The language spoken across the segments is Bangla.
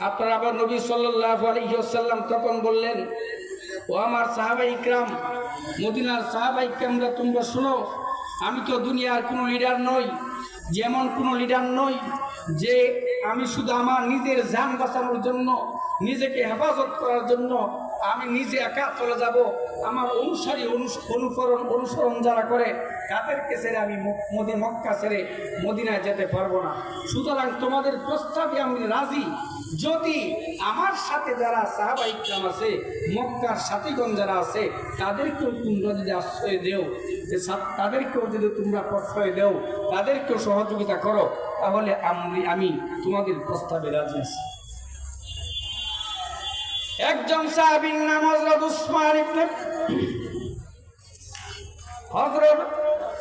আপনার আবার নবী আলহিহাল্লাম তখন বললেন, ও আমার সাহাবা ইকরাম, মদিনার সাহাবা ইকরামরা তোমরা শোনো, আমি তো দুনিয়ার কোনো লিডার নই, যেমন কোনো লিডার নই, যে আমি শুধু আমার নিজের যান বাঁচানোর জন্য, নিজেকে হেফাজত করার জন্য আমি নিজে একা চলে যাব। আমার অনুসারী অনুস- অনুকরণ, অনুসরণ যারা করে, তাদেরকে ছেড়ে আমি মক্কা ছেড়ে মদিনায় যেতে পারব না। সুতরাং তোমাদের প্রস্তাবে আমি রাজি। যদি আমার সাথে যারা সাহাবাইকরাম আছে, মক্কার সাথীগণ যারা আছে, তাদেরকেও তোমরা যদি আশ্রয় দেও, যে তাদেরকেও যদি তোমরা প্রশ্রয় দেও, তাদেরকেও সহযোগিতা করো, তাহলে আমি আমি তোমাদের প্রস্তাবে রাজি আছি। একজন সাহাবীর নাম হযরত উসমান ইবনে হযরত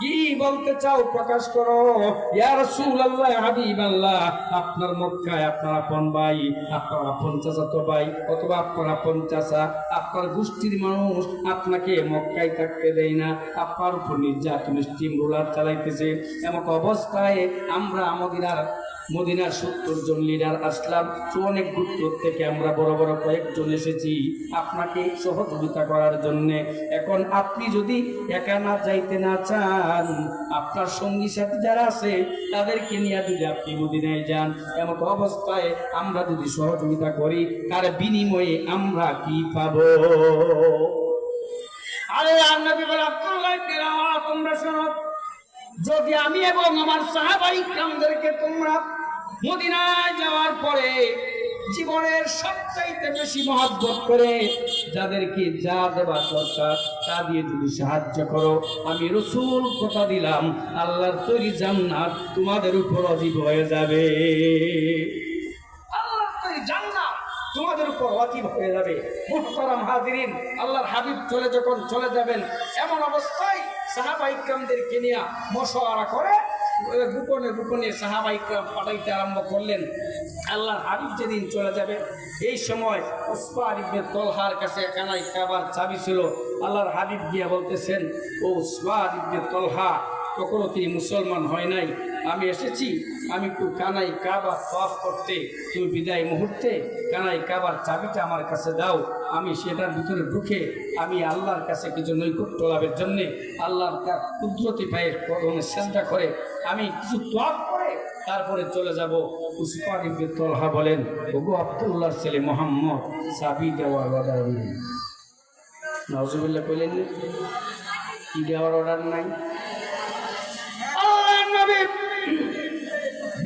কি বলতে চাও প্রকাশ করো? ইয়া হাবিবাল্লাহ, আপনার মক্কায় আপনার আপন ভাই, আপনার আপন চাচাতো ভাই, অথবা আপনার আপন চাচা, আপনার গোষ্ঠীর মানুষ আপনাকে মক্কায় থাকতে দেয় না, আপনার উপর নির্যাতন স্টিম রোলার চালাইতেছে। এমন অবস্থায় আমরা মদিনার মদিনার সত্তর জন লিডার আসলাম। অনেক দূর থেকে আমরা বড় বড় কয়েকজন এসেছি আপনাকে সহযোগিতা করার জন্য। এখন আপনি যদি একা না যাইতে না চান, আপনার সঙ্গী সাথী যারা আছে, তাদেরকে নিয়ে যদি আপনি মদিনায় যান এমন অবস্থায় আমরা যদি সহযোগিতা করি, তার বিনিময়ে আমরা কি পাবো? আরে যদি আমি এবং আমার সাহাবাই কামদেরকে তোমরা মদিনায় যাওয়ার পরে জীবনের সবচাইতে বেশি মহাব্বত করে যাদেরকে যা দেওয়া দরকার, তা দিয়ে তুমি সাহায্য করো। আমি রসুল কথা দিলাম, আল্লাহর তৈরি জান্নাত তোমাদের উপর অজীব হয়ে যাবে। আল্লাহর তৈরি জান্নাত তোমাদের উপর ওয়াজিব হয়ে যাবে। মুহতারাম হাজিরিন, আল্লাহর হাবিব চলে যখন চলে যাবেন, এমন অবস্থায় সাহাবা ইকরামদেরকে নিয়ে মশওয়ারা করে গোপনে গোপনে সাহাবা পাঠাইতে আরম্ভ করলেন। আল্লাহর হাবিব যেদিন চলে যাবে, এই সময় উসমান ইবনে তলহার কাছে কানাই কাবার চাবি ছিল। আল্লাহর হাবিব গিয়া বলতেছেন, ও উসমান ইবনে তলহা, কখনো তিনি মুসলমান হয় নাই? আমি এসেছি, আমি একটু কানাই কাবা তফ করতে, তুমি বিদায় মুহূর্তে কানাই কাবার চাবিটা আমার কাছে দাও। আমি সেটার ভিতরে ঢুকে আমি আল্লাহর কাছে কিছু নৈকট্য লাভের জন্যে আল্লাহর তার কুদরতি পায়ের কদমে চেষ্টা করে আমি কিছু ত্যাগ করে তারপরে চলে যাব। উসমান ইবনে তলহা বলেন, ওগো আব্দুল্লাহর ছেলে মোহাম্মদ, চাবি দেওয়ার অর্ডার নেই। নজরুল্লাহ কইলেন, কি দেওয়ার অর্ডার নাই? আল্লাহর নবী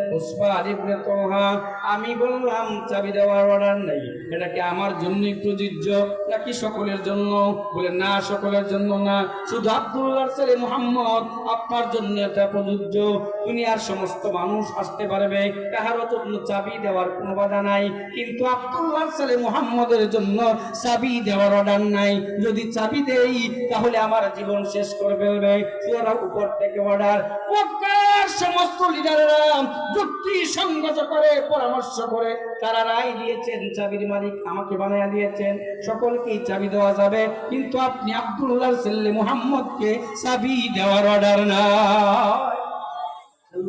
তালহা আমি বললাম, চাবি দেওয়ার অর্ডার নাই। এটা কি আমার জন্যই প্রযোজ্য নাকি সকলের জন্য? বলে, না, সকলের জন্য না। শুধু ছেলে মুহাম্মদ, আপনার জন্য এটা প্রযোজ্য। দুনিয়ার সমস্ত মানুষ আসতে পারবে, কাহারও জন্য চাবি দেওয়ার কোনো বাধা নাই। কিন্তু আব্দুল্লাহর ছেলে মুহাম্মদের জন্য চাবি দেওয়ার অর্ডার নাই। যদি চাবি দেই, তাহলে আমার জীবন শেষ করে ফেলবে। উপর থেকে অর্ডার মক্কার সমস্ত লিডাররা যুক্তি সংগত করে পরামর্শ করে, তারা রায় দিয়েছেন, চাবির মালিক আমাকে বানায় দিয়েছেন, সকলকেই চাবি দেওয়া যাবে, কিন্তু আপনি আব্দুল্লাহ সাল্লি মুহাম্মদকে চাবি দেওয়ার অর্ডার না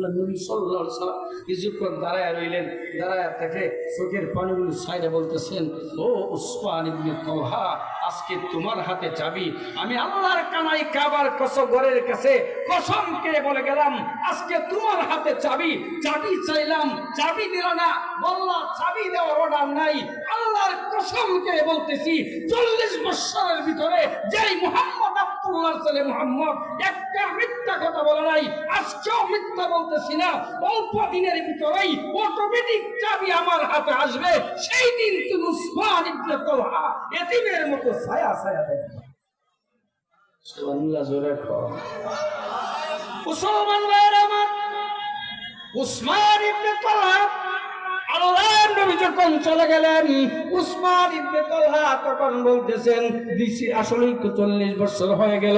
আল্লাহ নবী আলাইহি কিছুক্ষণ দাঁড়ায় রইলেন। দাঁড়ায় চোখের পানিগুলো সাইডে বলতেছেন, ও উসমান তালহা আজকে তোমার হাতে চাবি। আমি আল্লাহর কানাই কাবার কস কাছে কসম করে বলে গেলাম, আজকে তোমার হাতে চাবি। চাবি চাইলাম, চাবি দিল না। বললা চাবি দেওয়ার অর্ডার নাই। আল্লাহর কসম করে বলতেছি, চল্লিশ বছরের ভিতরে যেই মুহাম্মদ আব্দুল্লাহর ছেলে মুহাম্মদ একটা মিথ্যা কথা বলে নাই আজকেও মিথ্যা বলতেছি না। অল্প দিনের ভিতরেই অটোমেটিক চাবি আমার হাতে আসবে সেই দিন তুমি উসমান ইবনে তালহা এতিমের মতো ছায়া ছায়া দেখবে। সুবহানাল্লাহ জোরে কর মুসলমান ভাইয়ের আমার উসমান ইবনে তালহা তখন বলতেছেন দিছি আসলেই তো চল্লিশ বছর হয়ে গেল।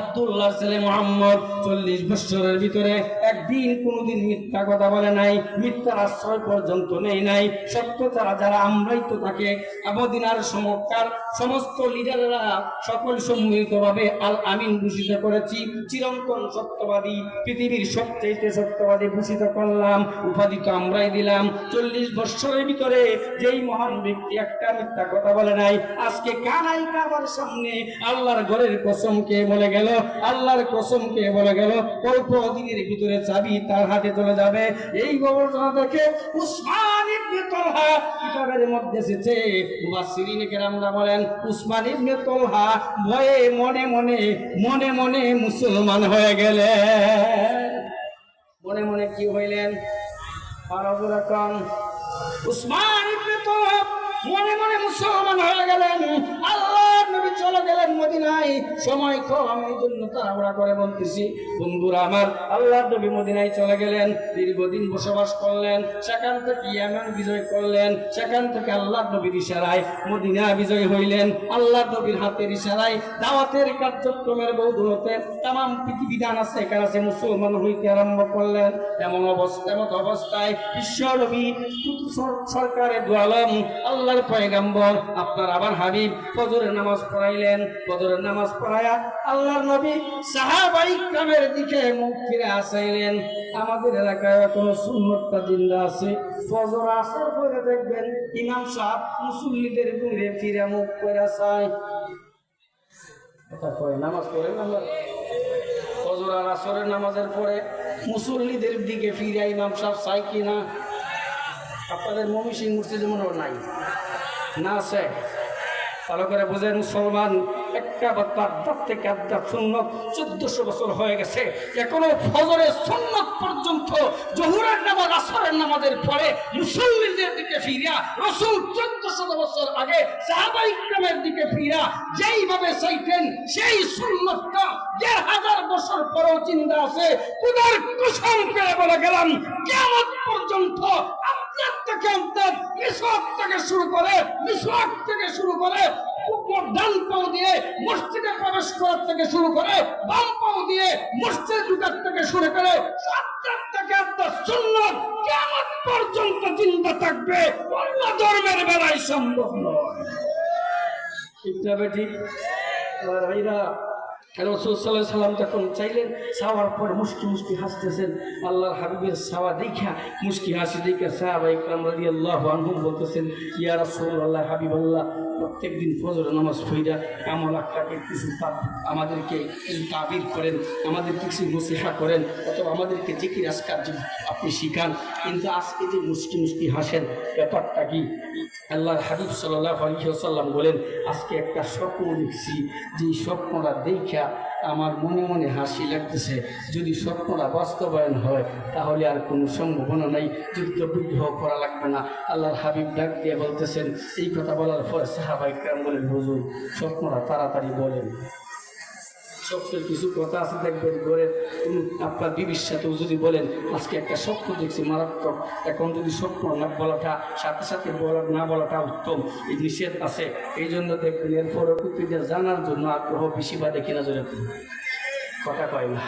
আব্দুল্লাহ ছেলে মোহাম্মদ চল্লিশ বছরের ভিতরে একদিন কোনোদিন মিথ্যা কথা বলে নাই, মিথ্যার আশ্রয় পর্যন্ত নেই নাই। সত্য ছাড়া যারা আমরাই তো তাকে আবদিনার সমকার, সমস্ত লিডাররা সকল সম্মিলিতভাবে আল আমিন ভূষিত করেছি। চিরন্তন সত্যবাদী, পৃথিবীর সবচেয়ে সত্যবাদী ভূষিত করলাম উপাধি তো আমরাই দিলাম। চল্লিশ বছরের ভিতরে যেই মহান ব্যক্তি একটা মিথ্যা কথা বলে নাই, আজকে কানাই কাবার সামনে আল্লাহর ঘরের কসমকে বলে গেল। আল্লাহর কসমকে বলে গেল, অল্প দিনের ভিতরে চাবি তার হাতে চলে যাবে। এই গবেষণা দেখে উসমান ইবনে তলহা কিতাবের মধ্যে এসেছে। কেরামরা বলেন, উসমান ইবনে তলহা ভয়ে মনে মনে মনে মনে মুসলমান হয়ে গেলেন। মনে মনে কি হইলেন? আকরাম, উসমান ইবনে তলহা মনে মনে মুসলমান হয়ে গেলেন। আল্লাহর নবী চলে গেলেন মদিনায়। সময় কম, এই জন্য তাড়াহুড়া করে বলতেছি, বন্ধুরা আমার আল্লাহর নবী মদিনায় চলে গেলেন, দীর্ঘদিন বসবাস করলেন, সেখান থেকে ইয়ামান বিজয় করলেন, সেখান থেকে আল্লাহর নবীর ইশারায় মদিনা বিজয় হইলেন, আল্লাহর নবীর হাতের ইশারায় দাওয়াতের কার্যক্রমের বৌধুরতে তাম পৃথিবী দান আছে, এখানে আছে, মুসলমান হইতে আরম্ভ করলেন, এমন অবস্থা, এমন অবস্থায় বিশ্ব নবী, সরকারের দোয়ালম আল্লাহর পয়গাম্বর, আপনার আবার হাবিব, ফজরের নামাজ পড়াইলেন ফজরের নামাজ পড়ায়া আল্লাহর নবী সাহাবাই কামের দিকে মুখ ফিরে আসাইলেন। আমাদের এলাকায় কোনো সুন্নতটা জিন্দা আছে। ফজর আসার পরে দেখবেন ইমাম সাহেব মুসল্লিদের ঘুরে ফিরে মুখ করে আসায় কথা কয় নামাজ পড়েন আমরা ফজর আর আসরের নামাজের পরে মুসল্লিদের দিকে ফিরে ইমাম সাহেব চাই কিনা আপনাদের মমি সিং মসজিদে মনে হয় নাই। না আছে ভালো করে বুঝেন মুসলমান, একটা দাঁত থেকে আড্ডা সুন্নত চোদ্দশো বছর হয়ে গেছে। এখনও ফজরের সুন্নত পর্যন্ত জহুরের নামাজ, আসরের নামাজের পরে মুসল্লিদের দিকে ফিরিয়া, রসুল চোদ্দশো বছর আগে সাহাবাই ইকরামের দিকে ফিরা যেইভাবে চাইতেন, সেই সুন্নতটা দেড় হাজার বছর পরেও চিন্তা আছে। কুদার কুসম করে বলে গেলাম কেমন পর্যন্ত আপনার থেকে, আপনার মিসওয়াক থেকে শুরু করে মিসওয়াক থেকে শুরু করে উপর ডান পাও দিয়ে মসজিদে প্রবেশ করার থেকে শুরু করে বাম পাও দিয়ে মসজিদ ঢুকার থেকে শুরু করে আপনার থেকে আপনার সুন্নত কেমন পর্যন্ত চিন্তা থাকবে? অন্য ধর্মের বেলায় সম্ভব নয়। ঠিক যাবে ঠিক। ভাইরা রসুল সাল্লাহ সাল্লাম যখন চাইলেন চাওয়ার পরে মুস্কি মুস্কি হাসতেছেন, আল্লাহর হাবিবের চাওয়া দেখা মুস্কি হাসি দেখে কামরাদি আল্লাহ আনহুম বলতেছেন, ইয়া রসুল আল্লাহ হাবিব আল্লাহ প্রত্যেক দিন ফজর নামাজ ফইরা আমল আক্কাকে কিছু আমাদেরকে তাবির করেন আমাদের কিছু নসিহা করেন, অথবা আমাদেরকে জিকির আজকার আপনি শিখান। কিন্তু আজকে যে মুস্কি মুস্কি হাসেন, ব্যাপারটা কি? আল্লাহর হাবিব সাল্লাহ সাল্লাম বলেন, আজকে একটা স্বপ্ন দেখছি। যে স্বপ্নটা দেখা আমার মনে মনে হাসি লাগতেছে। যদি স্বপ্নটা বাস্তবায়ন হয়, তাহলে আর কোনো সম্ভাবনা নাই। যুদ্ধ বিগ্রহ করা লাগবে না। আল্লাহর হাবিব ডাক দিয়ে বলতেছেন, এই কথা বলার পর সাহাবাই কেমন বলেন, হুজুর, স্বপ্নটা তাড়াতাড়ি বলেন। স্বপ্নের কিছু কথা আছে, দেখবেন করে আপনার বিবির সাথেও যদি বলেন, আজকে একটা স্বপ্ন দেখছি মারাত্মক। এখন যদি স্বপ্ন না বলাটা, সাথে সাথে বলা না বলাটা উত্তম। এই নিষেধ আছে। এই জন্য দেখবেন এরপরে পরবর্তীতে জানার জন্য আগ্রহ বেশি বাদে কিনা জোরে কথা কয় না।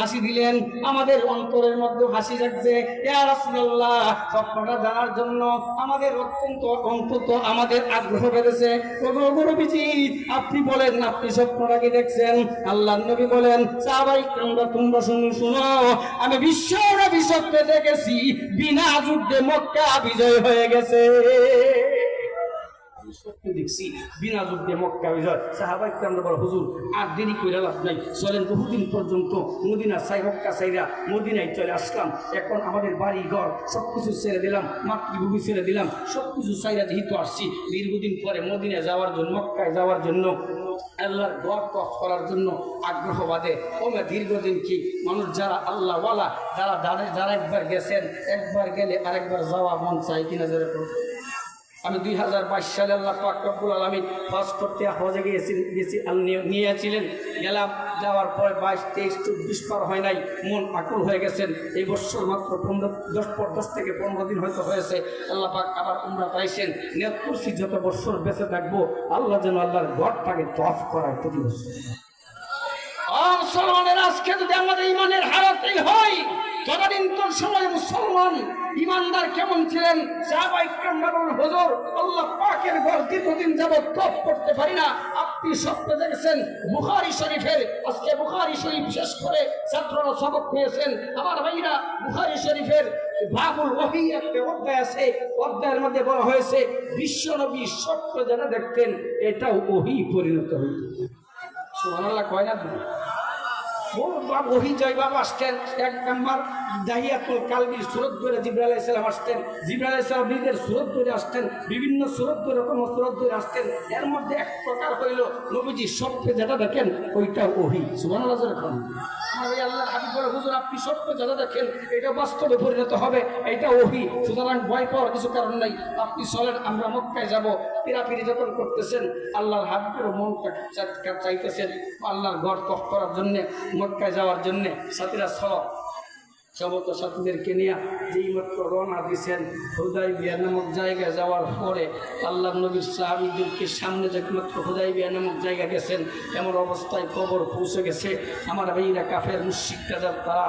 হাসি দিলেন, আমাদের অন্তরের মধ্যে হাসি যাচ্ছে। স্বপ্নটা জানার জন্য আমাদের অত্যন্ত, অন্তত আমাদের আগ্রহ বেড়েছে। আপনি বলেন, আপনি স্বপ্নটা কি দেখছেন? আল্লাহর নবী বলেন, সাহাবাই তোমরা তোমরা শুনো শুনো। আমি বিশ্ব নবী দেখেছি, বিনা যুদ্ধে মক্কা বিজয় হয়ে গেছে। দেখছি। বিনা যুদ্ধে মক্কা বিজয়। সাহাবাই আমরা বল, হুজুর, আর দেরি করে লাভ নাই। চলেন বহুদিন পর্যন্ত মদিনা সাই, মক্কা সাইরা মদিনায় চলে আসলাম। এখন আমাদের বাড়ি ঘর সব কিছু ছেড়ে দিলাম, মাতৃভূমি ছেড়ে দিলাম সব কিছু সাইরা যেহেতু আসছি, দীর্ঘদিন পরে মদিনায় যাওয়ার জন্য, মক্কায় যাওয়ার জন্য, আল্লাহর দোয়া কফ করার জন্য আগ্রহ বাদে ওমে দীর্ঘদিন কি মানুষ যারা আল্লাহওয়ালা, যারা যারা একবার গেছেন, একবার গেলে আরেকবার যাওয়া মন চাই কিনা যারা আমি দুই হাজার বাইশ সালে আল্লাহ পাক রব্বুল আলমী পাস করতে হজে গিয়েছি গেছি নিয়ে- নিয়েছিলেন। গেলাম, যাওয়ার পরে বাইশ, তেইশ, চব্বিশ পার হয় নাই, মন আকুল হয়ে গেছেন। এই বছর মাত্র পনেরো, দশ দশ থেকে পনেরো দিন হয়তো হয়েছে। আল্লাহ পাক আবার উমরা পাইছেন। নিয়ত যত বছর বেঁচে থাকব, আল্লাহ যেন আল্লাহর গড়টাকে তফ করায় প্রতি বছর মুসলমানের আজকে যদি আমাদের ইমানের হারাতেই হয় তদানীন্তন সময় মুসলমান, ইমানদার কেমন ছিলেন সাহাবাই কামরাবুল হুজুর, আল্লাহ পাকের ঘর দীর্ঘদিন যাবত তপ করতে পারি না। আপনি স্বপ্ন দেখেছেন, বুখারি শরীফের, আজকে বুখারি শরীফ শেষ করে ছাত্ররা সবক পেয়েছেন। আমার ভাইরা, বুখারি শরীফের বাবুল ওহি একটা অধ্যায় আছে, অধ্যায়ের মধ্যে বলা হয়েছে বিশ্বনবী স্বপ্ন যারা দেখতেন, এটাও ওহি পরিণত হইত। সুবহানাল্লাহ, কয় না তুমি? ওহি জয় আসতেন এক নাম্বার। আসতেন আসতেন বিভিন্ন সুরত ধরে, কোনো সুরত ধরে আসতেন এর মধ্যে এক প্রকার হইল নবীজি স্বপ্নে যেটা দেখেন, ওইটা ওহি। সুমান আল্লাহ আপনি স্বপ্ন যেটা দেখেন, এটা বাস্তবে পরিণত হবে, এটা ওহি। সুতরাং ভয় পাওয়ার কিছু কারণ নাই। আপনি চলেন, আমরা মক্কায় যাব। পিরাপিরি যখন করতেছেন, আল্লাহর হাবিবের মনটা চাইতেছেন, আল্লাহর ঘর কফ করার জন্যে। মক্কায় যাওয়ার জন্যে সাথীরা সব সমস্ত সাথীদেরকে নিয়ে যেই মাত্র রওনা দিয়েছেন, হুদাই বিয়া নামক জায়গায় যাওয়ার পরে আল্লাহ নবীর সাহাবিদেরকে সামনে যে মাত্র হুদাই বিয়া নামক জায়গা গেছেন, এমন অবস্থায় কবর পৌঁছে গেছে। আমার ভাইরা কাফের মুশিকটা তারা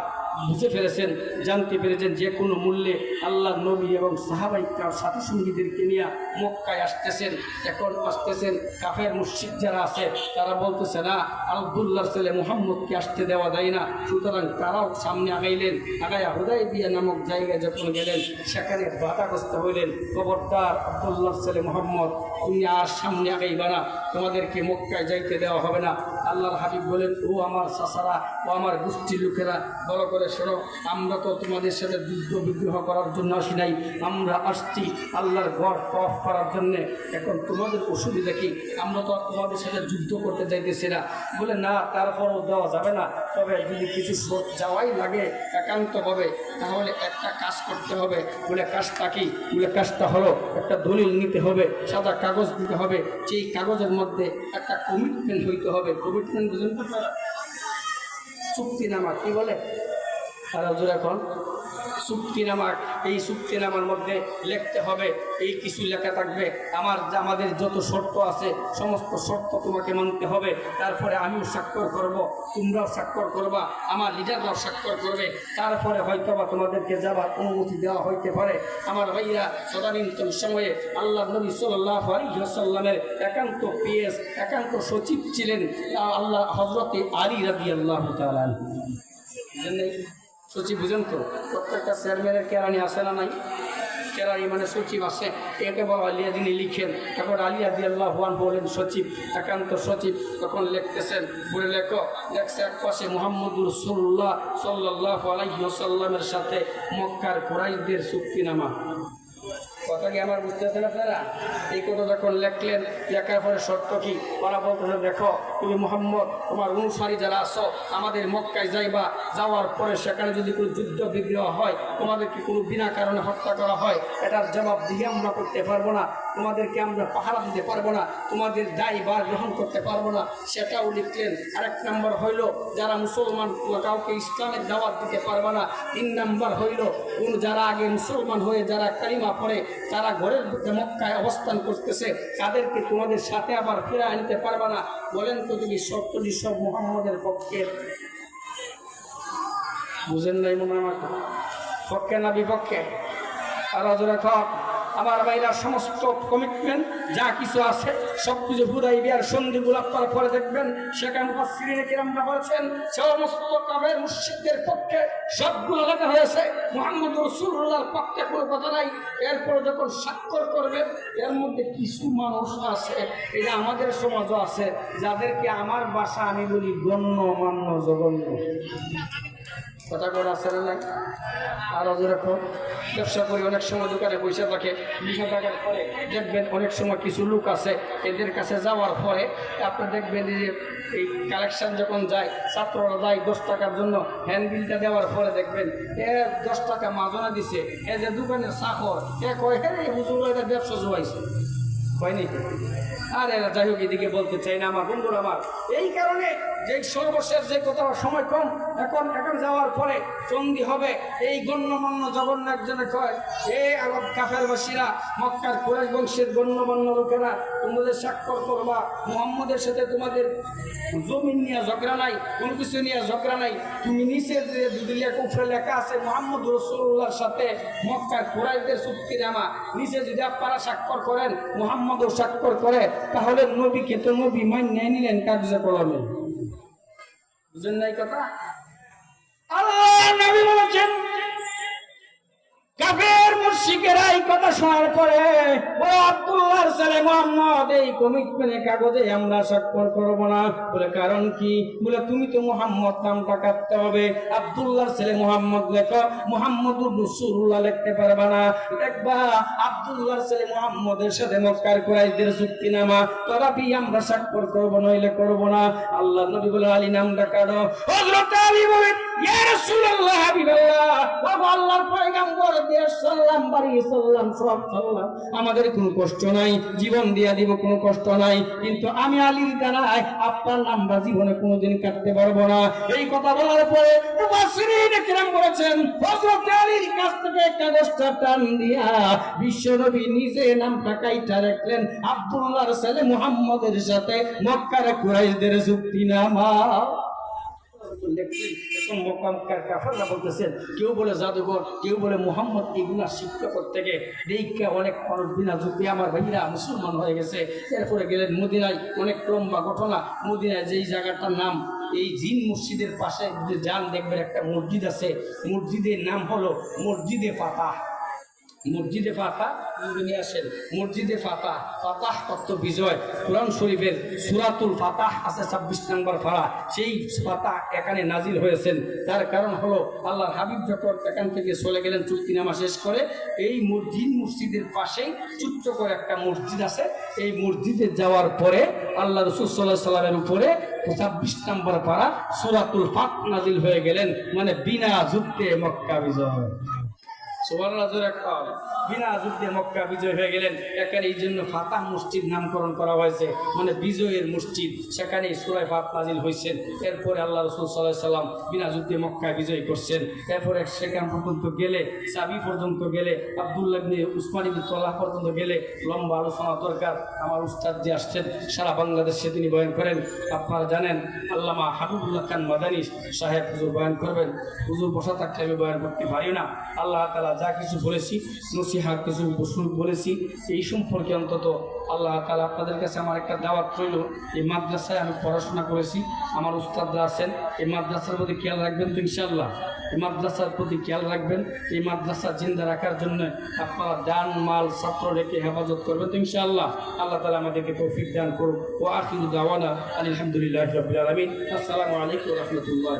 বুঝে ফেলেছেন, জানতে পেরেছেন যে কোনো মূল্যে আল্লাহ নবী এবং সাহাবাই সাথী সঙ্গীদেরকে নিয়ে মক্কায় আসতেছেন, এখন আসতেছেন কাফের মুশিক যারা আছে, তারা বলতেছে, না আলদুল্লাহ ছেলে মোহাম্মদকে আসতে দেওয়া যায় না। সুতরাং তারাও সামনে আগাইলেন, আগায়া হুদাই বিয়া নামক জায়গায় যখন গেলেন, সেখানে বাধাগ্রস্ত হইলেন। খবরদার আবদুল্লাহ ছেলে মোহাম্মদ, তুমি আর সামনে আগাইবা না, তোমাদেরকে মক্কায় যাইতে দেওয়া হবে না। আল্লাহর হাবিব বলেন, ও আমার সাসারা ও আমার গোষ্ঠীর লোকেরা বলো করে শোনো, আমরা তো তোমাদের সাথে যুদ্ধ বিগ্রহ করার জন্য আসি নাই। আমরা আসছি আল্লাহর ঘর কফ করার জন্যে। এখন তোমাদের অসুবিধা কি? আমরা তো তোমাদের সাথে যুদ্ধ করতে যাইতেছি না। বলে, না, তারপরও দেওয়া যাবে না। তবে যদি কিছু শোধ যাওয়াই লাগে একান্তভাবে, তাহলে একটা কাজ করতে হবে। বলে, কাজটা কি? বলে, কাজটা হলো একটা দলিল নিতে হবে, সাদা কাগজ দিতে হবে। সেই কাগজের মধ্যে একটা কমিটমেন্ট হইতে হবে কমিটমেন্ট বুঝেন তো আপনারা? চুক্তিনামা কি বলে তারা হুজুর এখন চুক্তিনামা এই চুক্তিনামার মধ্যে লিখতে হবে, এই কিছু লেখা থাকবে। আমার আমাদের যত শর্ত আছে, সমস্ত শর্ত তোমাকে মানতে হবে। তারপরে আমিও স্বাক্ষর করব, তোমরাও স্বাক্ষর করবা, আমার লিডাররাও স্বাক্ষর করবে। তারপরে হয়তো বা তোমাদেরকে যাবার অনুমতি দেওয়া হইতে পারে। আমার ভাইয়া সদানীন্তন সময়ে আল্লাহ নবী সাল্লাহ আলিহাসাল্লামের একান্ত পিএস, একান্ত সচিব ছিলেন আল্লাহ হজরতে আলী রাবি আল্লাহ তালান সচিব বুঝেন তো? প্রত্যেকটা চেয়ারম্যানের কেরানি আসে না নাই? কেরানি মানে সচিব আসে একে বলা আলিয়া যিনি লিখেন তারপর আলিয়া দি বলেন সচিব, একান্ত সচিব। তখন লিখতেছেন, বলে লেখো লেখছে এক পাশে মোহাম্মদুর রসুল্লাহ সাল্লাহ আলাইসাল্লামের সাথে মক্কার কোরাইদের চুক্তিনামা। কি আমার বুঝতেছেন আপনারা? এই কথা যখন লেখলেন, লেখার পরে শর্ত কি? ওরা বলতেছে দেখো, তুমি মোহাম্মদ, তোমার অনুসারী যারা আছো, আমাদের মক্কায় যাইবা। যাওয়ার পরে সেখানে যদি কোনো যুদ্ধ বিগ্রহ হয়, তোমাদেরকে কোনো বিনা কারণে হত্যা করা হয়, এটার জবাব দিয়ে আমরা করতে পারব না। তোমাদেরকে আমরা পাহারা দিতে পারব না। তোমাদের দায় বার গ্রহণ করতে পারব না। সেটাও লিখলেন। আরেক নম্বর হইল, যারা মুসলমান কাউকে ইসলামের দাওয়াত দিতে পারবে না। তিন নাম্বার হইল, কোন যারা আগে মুসলমান হয়ে যারা কালিমা পড়ে তারা ঘরের মধ্যে মক্কায় অবস্থান করতেছে, তাদেরকে তোমাদের সাথে আবার ফিরে আনতে পারবে না। বলেন তো তুমি সত্যটি সব মোহাম্মদের পক্ষে। বুঝেন নাই মনে আমার পক্ষে না বিপক্ষে? আর খাক আমার বাইরা সমস্ত কমিটমেন্ট যা কিছু আছে, সব কিছু ঘুরাই বিয়ার সন্ধিগুলো আপনারা পরে দেখবেন সেখানে সিরিনে কিরামরা বলছেন, সমস্ত কাবের মুর্শিদদের পক্ষে সবগুলো লেখা হয়েছে। মোহাম্মদ রসুল্লাহর পক্ষে কোনো কথা নাই। এরপরে যখন স্বাক্ষর করবেন, এর মধ্যে কিছু মানুষ আছে, এটা আমাদের সমাজও আছে, যাদেরকে আমার বাসা আমি বলি গণ্য মান্য জঘন্য। কথা করে আছে না নাই। আর যেরকম ব্যবসা করি, অনেক সময় দোকানে পয়সা থাকে। পয়সা থাকার পরে দেখবেন অনেক সময় কিছু লোক আছে, এদের কাছে যাওয়ার পরে আপনি দেখবেন যে এই কালেকশন যখন যায়, ছাত্ররা যায় দশ টাকার জন্য হ্যান্ড বিলটা দেওয়ার পরে দেখবেন, এ দশ টাকা মাজনা দিছে, এ যে দোকানের চাকর, এ কয় হ্যাঁ হুজুর ব্যবসা জোয়াইছে হয়নি? আর এরা যাই হোক, এদিকে বলতে চাই না আমার, বন্ধুরা আমার। এই কারণে যে সর্বশেষ যে কথাটা সময় কম, এখন এখন যাওয়ার পরে চন্দি হবে এই গণ্যমান্য জঘন্য একজনে কয়, এ আরব কাফের বাসীরা মক্কার কুরাইশ বংশের গণ্যমান্য লোকেরা, তোমাদের স্বাক্ষর করবা। মুহাম্মদের সাথে তোমাদের জমিন নিয়ে ঝগড়া নাই, কোনো কিছু নিয়ে ঝগড়া নাই। তুমি নিচে যে দুদিলিয়া কুফরে লেখা আছে, মোহাম্মদ রসুল্লাহর সাথে মক্কার কুরাইশদের চুক্তি নামা নিচে যদি আপনারা স্বাক্ষর করেন মোহাম্মদও স্বাক্ষর করে, তাহলে নবীকে তো নবী মান্য নিলেন কার্যকলামে বুঝেন নাই কথা? আল্লাহ নবী বলেছেন কাফের মুর্শিকেরা এই কথা শোনার পরে, ও আব্দুল্লাহর ছেলে মোহাম্মদ, এই কমিটমেন্টের কাগজে আমরা স্বাক্ষর করব না। বলে, কারণ কি? বলে, তুমি তো মোহাম্মদ নামটা কাটতে হবে। আব্দুল্লাহর ছেলে মোহাম্মদ লেখো, মোহাম্মদুর রসুল্লাহ লিখতে পারবে না। দেখবা আব্দুল্লাহর ছেলে মোহাম্মদের সাথে মক্কার কুরাইশদের চুক্তি নামা তথাপি আমরা স্বাক্ষর করব, নইলে করব না। আল্লাহ নবী বলে, আলী, নামটা কাটো। হযরত আলী বলেন, ইয়া রাসূলুল্লাহ হাবিবাল্লাহ। ও আল্লাহর সাল্লাম বাড়ি সব আমাদের কোনো কষ্ট নাই, জীবন দিয়া দিব কোনো কষ্ট নাই। কিন্তু আমি আলীর দ্বারাই আপনার নামটা জীবনে কোনোদিন কাটতে পারব না। এই কথা বলার পরে বলেছেন, হযরত আলীর কাছ থেকে কাগজটা টান দিয়া নিজে নামটা কাইটা রাখলেন। আব্দুল্লাহর ছেলে মুহাম্মদের সাথে মক্কার কুরাইশদের চুক্তি নামা। এখন মোকামকার কাফাররা বলতেছেন কেউ বলে জাদুঘর কেউ বলে মোহাম্মদ এগুলা শিক্ষা করতে দীক্ষা অনেক মানুষ বিনা যুক্তি আমার ভাইরা মুসলমান হয়ে গেছে এরপরে গেলেন মদিনায় অনেক লম্বা ঘটনা মদিনায় যেই জায়গাটার নাম এই জিন মসজিদের পাশে যান দেখবেন একটা মসজিদ আছে মসজিদের নাম হলো মসজিদে পাতা মসজিদে ফাতা নিয়ে আসেন। মসজিদে ফাতা, ফাতাহ তত্ত্ব বিজয়। কোরআন শরীফের সুরাতুল ফাতাহ আছে ছাব্বিশ নম্বর ফাড়া সেই ফাতা এখানে নাজিল হয়েছেন। তার কারণ হলো আল্লাহর হাবিব যখন এখান থেকে চলে গেলেন চুক্তিনামা শেষ করে, এই মসজিদ, মসজিদের পাশেই ছোট্ট করে একটা মসজিদ আছে। এই মসজিদে যাওয়ার পরে আল্লাহ রসুল সাল্লাহ সাল্লামের উপরে ছাব্বিশ নম্বর পাড়া সুরাতুল ফাত নাজিল হয়ে গেলেন মানে বিনা যুদ্ধে মক্কা বিজয়। সুবর্ণা রাজার কর বিনা যুদ্ধে মক্কা বিজয় হয়ে গেলেন। এখানে এই জন্য ফাতাহ মসজিদ নামকরণ করা হয়েছে। মানে বিজয়ের মসজিদ সেখানে সুরায় ফাত নাজিল হয়েছেন। এরপরে আল্লাহ রসুল সাল্লাহ সাল্লাম বিনা যুদ্ধে মক্কা বিজয় করছেন। এরপরে সেখান পর্যন্ত গেলে, সাবি পর্যন্ত গেলে, আবদুল্লাহ উসমান ইবনে পর্যন্ত গেলে লম্বা আলোচনা দরকার। আমার উস্তাদ যে আসছেন, সারা বাংলাদেশে তিনি বয়ান করেন, আপনারা জানেন, আল্লামা হাবিবুল্লাহ খান মাদানী সাহেব হুজুর বয়ান করবেন। হুজুর বসা থাকলে আমি বয়ান করতে পারি না। আল্লাহ তালা যা কিছু বলেছি নসিহা কিছু বসুর বলেছি, এই সম্পর্কে অন্তত আল্লাহ তালা আপনাদের কাছে আমার একটা দাওয়াত রইল। এই মাদ্রাসায় আমি পড়াশোনা করেছি, আমার উস্তাদরা আছেন, এই মাদ্রাসার প্রতি খেয়াল রাখবেন তো ইনশাল্লাহ এই মাদ্রাসার প্রতি খেয়াল রাখবেন, এই মাদ্রাসা জিন্দা রাখার জন্য আপনারা দান, মাল, ছাত্র রেখে হেফাজত করবেন তো ইনশাআল্লাহ। আল্লাহ তালা আমাদেরকে তৌফিক দান করুক। ও আখিরু দাওয়ানা আলহামদুলিল্লাহ আলমিন। আসসালামু আলাইকুম রহমতুল্লাহ